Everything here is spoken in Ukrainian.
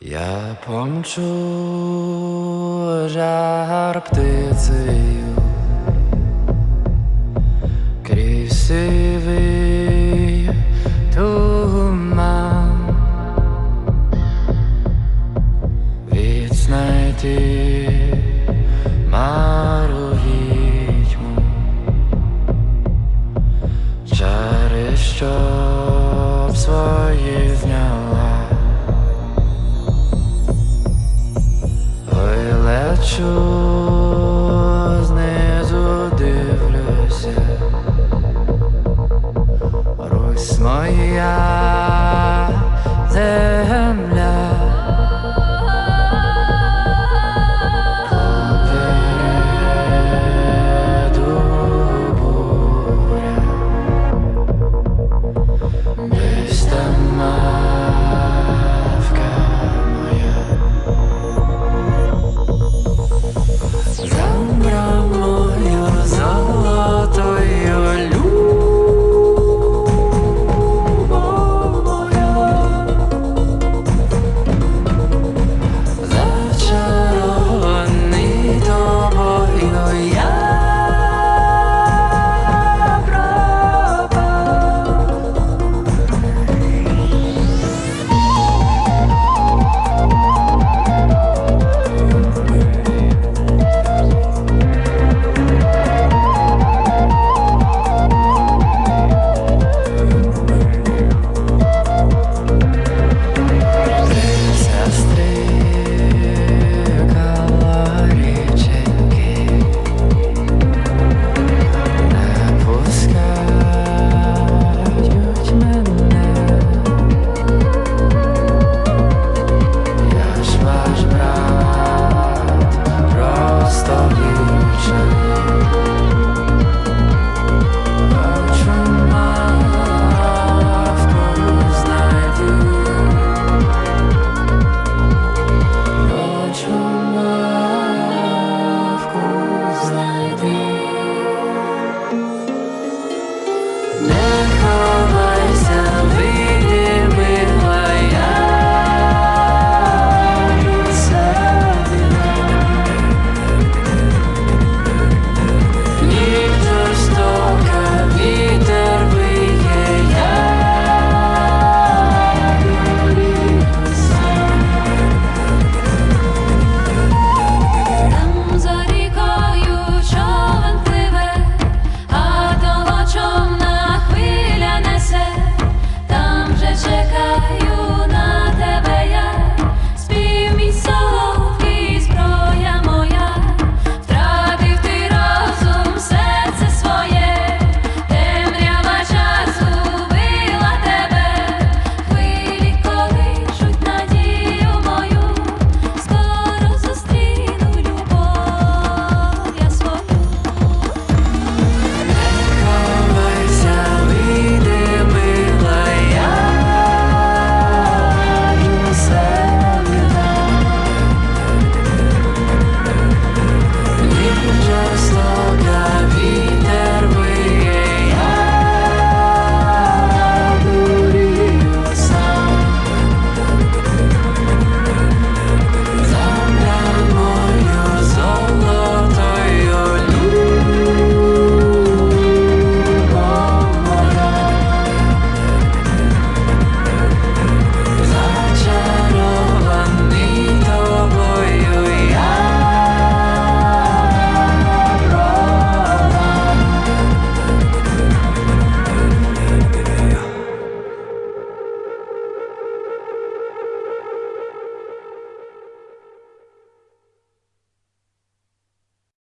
Я помчу жар птицею. Крізь сивий туман відзнайти мару відьму. Чари, щоб свої зняла. Що знизу дивлюся, Русь моя.